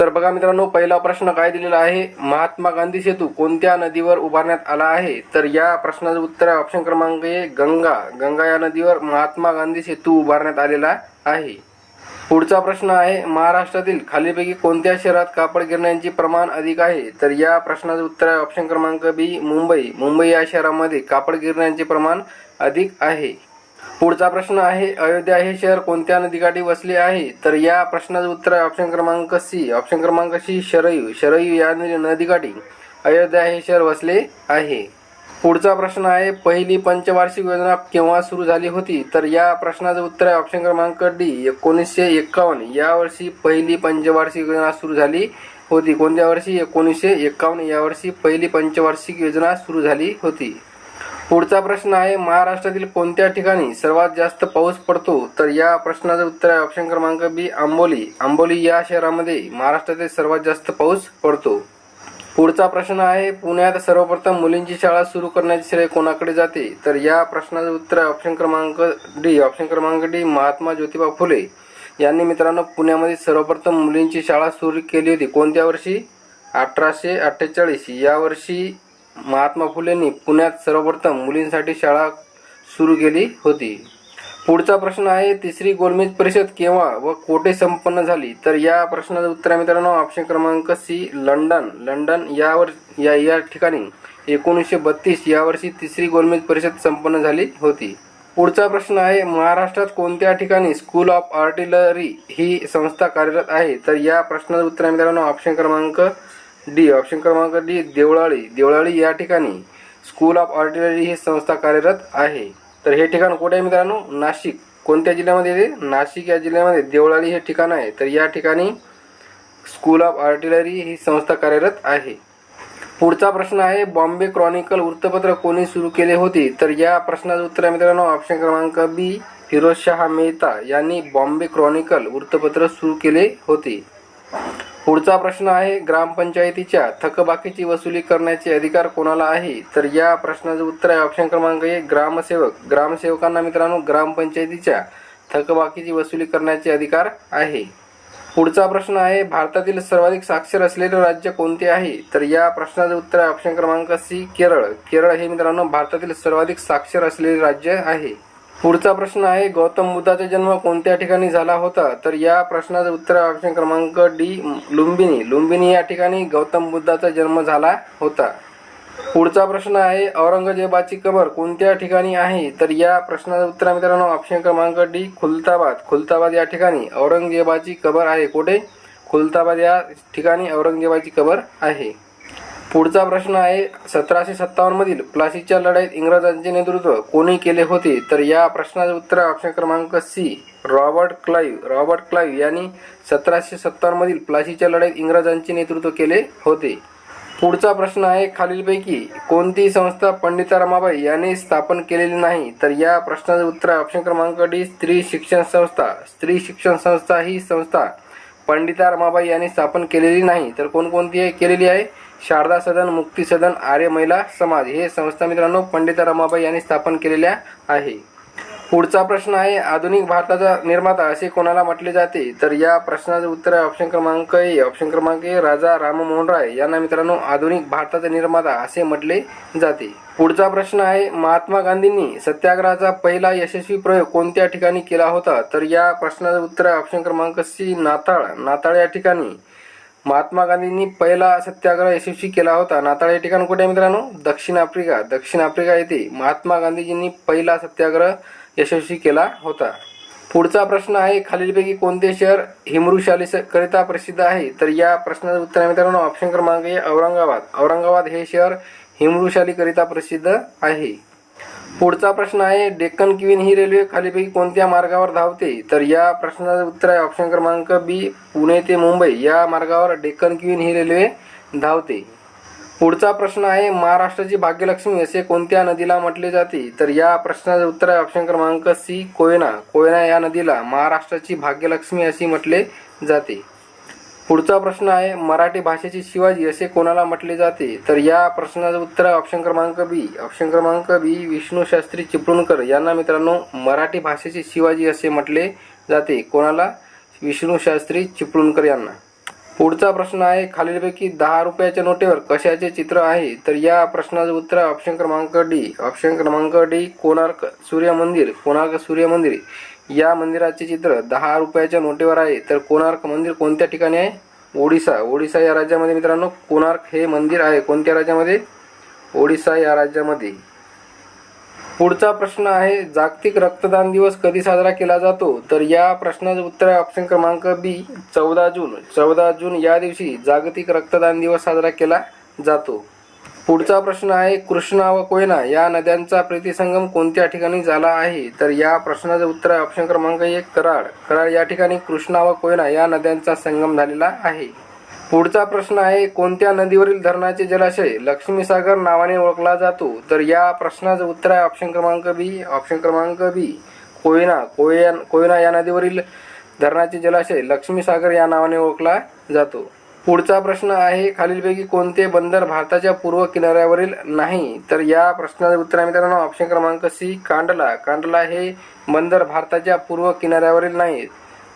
तर बघा मित्रांनो पहिला प्रश्न काय दिलेला आहे? महात्मा गांधी सेतू कोणत्या नदीवर उभारण्यात आला आहे? तर या प्रश्नाचं उत्तर ऑप्शन क्रमांक आहे गंगा. गंगा या नदीवर महात्मा गांधी सेतू उभारण्यात आलेला आहे. पुढचा प्रश्न आहे महाराष्ट्रातील खालीपैकी कोणत्या शहरात कापड गिरण्यांचे प्रमाण अधिक आहे? तर या प्रश्नाचं उत्तर आहे ऑप्शन क्रमांक बी मुंबई. मुंबई या शहरामध्ये कापड गिरण्यांचे प्रमाण अधिक आहे. पुढचा प्रश्न आहे अयोध्या हे शहर कोणत्या नदीकाठी वसले आहे? तर या प्रश्नाचं उत्तर आहे ऑप्शन क्रमांक सी ऑप्शन क्रमांक सी शरयू. शरयू या नदी- नदीकाठी अयोध्या हे शहर वसले आहे. पुढचा प्रश्न आहे पहिली पंचवार्षिक योजना केव्हा सुरू झाली होती? तर या प्रश्नाचं उत्तर आहे ऑप्शन क्रमांक डी एकोणीसशे एक्कावन्न या वर्षी पहिली पंचवार्षिक योजना सुरू झाली होती. कोणत्या वर्षी? एकोणीसशे एक्कावन्न या वर्षी पहिली पंचवार्षिक योजना सुरू झाली होती. पुढचा प्रश्न आहे महाराष्ट्रातील कोणत्या ठिकाणी सर्वात जास्त पाऊस पडतो? तर या प्रश्नाचं उत्तर आहे ऑप्शन क्रमांक बी आंबोली. आंबोली या शहरामध्ये महाराष्ट्रातील सर्वात जास्त पाऊस पडतो. पुढचा प्रश्न आहे पुण्यात सर्वप्रथम मुलींची शाळा सुरू करण्याचे श्रेय कोणाकडे जाते? तर या प्रश्नाचं उत्तर आहे ऑप्शन क्रमांक डी ऑप्शन क्रमांक डी महात्मा ज्योतिबा फुले यांनी मित्रांनो पुण्यामध्ये सर्वप्रथम मुलींची शाळा सुरू केली होती. कोणत्या वर्षी? अठराशे अठ्ठेचाळीस. या वर्षी महात्मा फुलेंनी पुण्यात सर्वप्रथम मुलींसाठी शाळा सुरू केली होती. पुढचा प्रश्न आहे तिसरी गोलमेज परिषद केव्हा व कोठे संपन्न झाली? तर या प्रश्नाचं उत्तर आहे मित्रांनो ऑप्शन क्रमांक सी लंडन. लंडन यावर या या ठिकाणी एकोणीसशे बत्तीस या वर्षी तिसरी गोलमेज परिषद संपन्न झाली होती. पुढचा प्रश्न आहे महाराष्ट्रात कोणत्या ठिकाणी स्कूल ऑफ आर्टिलरी ही संस्था कार्यरत आहे? तर या प्रश्नाचं उत्तर आहे मित्रांनो ऑप्शन क्रमांक डी ऑप्शन क्रमांक डी देवळाळी. देवळाळी या ठिकाणी स्कूल ऑफ आर्टिलरी ही संस्था कार्यरत आहे. तर हे ठिकाण कुठे आहे मित्रांनो? नाशिक. कोणत्या जिल्ह्यामध्ये येते नाशिक या जिल्ह्यामध्ये देवळाळी हे ठिकाण आहे. तर या ठिकाणी स्कूल ऑफ आर्टिलरी ही संस्था कार्यरत आहे. पुढचा प्रश्न आहे बॉम्बे क्रॉनिकल वृत्तपत्र कोणी सुरू केले होते? तर या प्रश्नाचं उत्तर आहे मित्रांनो ऑप्शन क्रमांक बी फिरोज शहा मेहता यांनी बॉम्बे क्रॉनिकल वृत्तपत्र सुरू केले होते. पुढचा प्रश्न आहे ग्रामपंचायतीच्या थकबाकीची वसुली करण्याचे अधिकार कोणाला आहे? तर या प्रश्नाचं उत्तर आहे ऑप्शन क्रमांक एक ग्रामसेवक. ग्रामसेवकांना मित्रांनो ग्रामपंचायतीच्या थकबाकीची वसुली करण्याचे अधिकार आहे. पुढचा प्रश्न आहे भारतातील सर्वाधिक साक्षर असलेले राज्य कोणते आहे? तर या प्रश्नाचं उत्तर आहे ऑप्शन क्रमांक सी केरळ. केरळ हे मित्रांनो भारतातील सर्वाधिक साक्षर असलेले राज्य आहे. पुढचा प्रश्न आहे गौतम बुद्धाचा जन्म कोणत्या ठिकाणी झाला होता? तर या प्रश्नाचं उत्तर ऑप्शन क्रमांक डी लुंबिनी. लुंबिनी या ठिकाणी गौतम बुद्धाचा जन्म झाला होता. पुढचा प्रश्न आहे औरंगजेबाची कबर कोणत्या ठिकाणी आहे? तर या प्रश्नाचं उत्तर मित्रांनो ऑप्शन क्रमांक डी खुलताबाद. खुलताबाद या ठिकाणी औरंगजेबाची कबर आहे. कुठे? खुलताबाद या ठिकाणी औरंगजेबाची कबर आहे. पुढचा प्रश्न आहे सतराशे सत्तावन्नमधील प्लासीच्या लढाईत इंग्रजांचे नेतृत्व कोणी केले होते? तर या प्रश्नाचे उत्तर ऑप्शन क्रमांक C Robert Clive Robert Clive यांनी सतराशे सत्तावन्नमधील प्लासीच्या लढाईत इंग्रजांचे नेतृत्व केले होते. पुढचा प्रश्न आहे खालीलपैकी कोणती संस्था पंडिता रमाबाई यांनी स्थापन केलेली नाही? तर या प्रश्नाचे उत्तर ऑप्शन क्रमांक डी स्त्री शिक्षण संस्था. स्त्री शिक्षण संस्था ही संस्था पंडिता रमाबाई यांनी स्थापन केलेली नाही. तर कोणकोणती आहे? केलेली आहे? शारदा सदन मुक्ती सदन आर्य महिला समाज हे संस्था मित्रांनो पंडिता रमाबाई यांनी स्थापन केलेल्या आहे. पुढचा प्रश्न आहे आधुनिक भारताचा निर्माता असे कोणाला म्हटले जाते? तर या प्रश्नाचं उत्तर आहे ऑप्शन क्रमांक ए. ऑप्शन क्रमांक ए राजा राममोहन राय यांना मित्रांनो आधुनिक भारताचा निर्माता असे म्हटले जाते. पुढचा प्रश्न आहे महात्मा गांधींनी सत्याग्रहाचा पहिला यशस्वी प्रयोग कोणत्या ठिकाणी केला होता? तर या प्रश्नाचं उत्तर आहे ऑप्शन क्रमांक सी नाताळ. नाताळ या ठिकाणी. महात्मा गांधींनी पहिला सत्याग्रह यशस्वी केला होता. नाताळ हे ठिकाण कुठे मित्रांनो? दक्षिण आफ्रिका. दक्षिण आफ्रिका येथे महात्मा गांधीजींनी पहिला सत्याग्रह यशस्वी केला होता. पुढचा प्रश्न आहे खालीलपैकी कोणते शहर हिमृशाली करिता प्रसिद्ध आहे? तर या प्रश्नाचं उत्तर आहे मित्रांनो ऑप्शन क्रमांक आहे औरंगाबाद. औरंगाबाद हे शहर हिमृशाली करिता प्रसिद्ध आहे. पुढचा प्रश्न आहे डेक्कन क्वीन ही रेल्वे खालीपैकी कोणत्या मार्गावर धावते? तर या प्रश्नाचं उत्तर आहे ऑप्शन क्रमांक बी पुणे ते मुंबई. या मार्गावर डेक्कन क्वीन ही रेल्वे धावते. पुढचा प्रश्न आहे महाराष्ट्राची भाग्यलक्ष्मी असे कोणत्या नदीला म्हटले जाते? तर या प्रश्नाचं उत्तर आहे ऑप्शन क्रमांक सी कोयना. कोयना या नदीला महाराष्ट्राची भाग्यलक्ष्मी असे म्हटले जाते. पुढचा प्रश्न आहे मराठी भाषेची शिवाजी असे कोणाला म्हटले जाते? तर या प्रश्नाचं उत्तर आहे ऑप्शन क्रमांक बी ऑप्शन क्रमांक बी विष्णू शास्त्री चिपळूणकर. यांना मित्रांनो मराठी भाषेचे शिवाजी असे म्हटले जाते. कोणाला? विष्णू शास्त्री चिपळूणकर यांना. पुढचा प्रश्न आहे खालीलपैकी दहा रुपयाच्या नोटेवर कशाचे चित्र आहे? तर या प्रश्नाचं उत्तर आहे ऑप्शन क्रमांक डी ऑप्शन क्रमांक डी कोणार्क सूर्य मंदिर कोणार्क सूर्य मंदिर या मंदिराचे चित्र दहा रुपयाच्या नोटेवर आहे. तर कोणार्क मंदिर कोणत्या ठिकाणी आहे? ओडिसा. ओडिसा या राज्यामध्ये मित्रांनो कोणार्क हे मंदिर आहे कोणत्या राज्यामध्ये? ओडिसा या राज्यामध्ये. पुढचा प्रश्न आहे जागतिक रक्तदान दिवस कधी साजरा केला जातो? तर या प्रश्नाचं उत्तर आहे ऑप्शन क्रमांक बी चौदा जून. चौदा जून या दिवशी जागतिक रक्तदान दिवस साजरा केला जातो. पुढचा प्रश्न आहे कृष्णा व कोयना या नद्यांचा प्रीतिसंगम कोणत्या ठिकाणी झाला आहे? तर या प्रश्नाचं उत्तर आहे ऑप्शन क्रमांक एक कराड. कराड या ठिकाणी कृष्णा व कोयना या नद्यांचा संगम झालेला आहे. पुढचा प्रश्न आहे कोणत्या नदीवरील धरणाचे जलाशय लक्ष्मीसागर नावाने ओळखला जातो? तर या प्रश्नाचं उत्तर आहे ऑप्शन क्रमांक बी. ऑप्शन क्रमांक बी कोयना. कोयन कोयना या नदीवरील धरणाचे जलाशय लक्ष्मीसागर या नावाने ओळखला जातो. पुढचा प्रश्न आहे खालीलपैकी कोणते बंदर भारताच्या पूर्व किनाऱ्यावरील नाही? तर या प्रश्नाचं उत्तर आहे मित्रांनो ऑप्शन क्रमांक सी कांडला. कांडला हे बंदर भारताच्या पूर्व किनाऱ्यावरील नाही.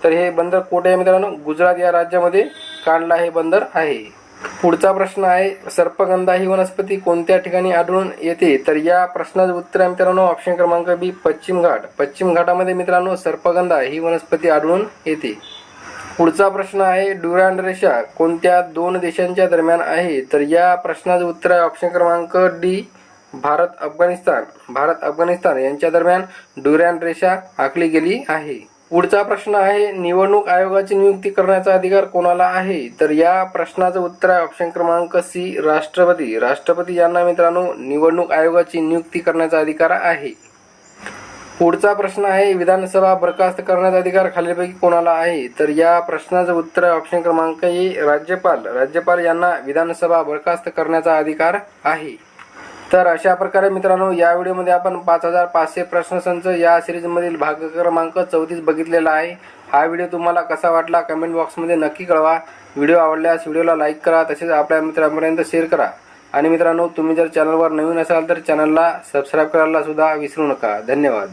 तर हे बंदर कोठे आहे मित्रांनो? गुजरात या राज्यामध्ये कांडला हे बंदर आहे. पुढचा प्रश्न आहे सर्पगंधा ही वनस्पती कोणत्या ठिकाणी आढळून येते? तर या प्रश्नाचं उत्तर आहे मित्रांनो ऑप्शन क्रमांक बी पश्चिम घाट. पश्चिम घाटामध्ये मित्रांनो सर्पगंधा ही वनस्पती आढळून येते. पुढचा प्रश्न आहे ड्युरँड रेषा कोणत्या दोन देशांच्या दरम्यान आहे? तर या प्रश्नाचं उत्तर आहे ऑप्शन क्रमांक डी भारत अफगाणिस्तान. भारत अफगाणिस्तान यांच्या दरम्यान डुरँड रेषा आखली गेली आहे. पुढचा प्रश्न आहे निवडणूक आयोगाची नियुक्ती करण्याचा अधिकार कोणाला आहे? तर या प्रश्नाचं उत्तर आहे ऑप्शन क्रमांक सी राष्ट्रपती. राष्ट्रपती यांना मित्रांनो निवडणूक आयोगाची नियुक्ती करण्याचा अधिकार आहे. पुढचा प्रश्न आहे विधानसभा बरखास्त करण्याचा अधिकार खालीलपैकी कोणाला आहे? तर या प्रश्नाचं उत्तर ऑप्शन क्रमांक ए राज्यपाल. राज्यपाल यांना विधानसभा बरखास्त करण्याचा अधिकार आहे. तर अशा प्रकारे मित्रांनो या व्हिडिओमध्ये आपण पाच हजार पाचशे प्रश्नसंच या सिरीजमधील भाग क्रमांक चौतीस बघितलेला आहे. हा व्हिडिओ तुम्हाला कसा वाटला कमेंट बॉक्समध्ये नक्की कळवा. व्हिडिओ आवडल्यास व्हिडिओला लाईक करा तसेच आपल्या मित्रांपर्यंत शेअर करा. आणि मित्रांनो तुम्ही जर चॅनलवर नवीन असाल तर चॅनलला सबस्क्राईब करायला सुद्धा विसरू नका. धन्यवाद.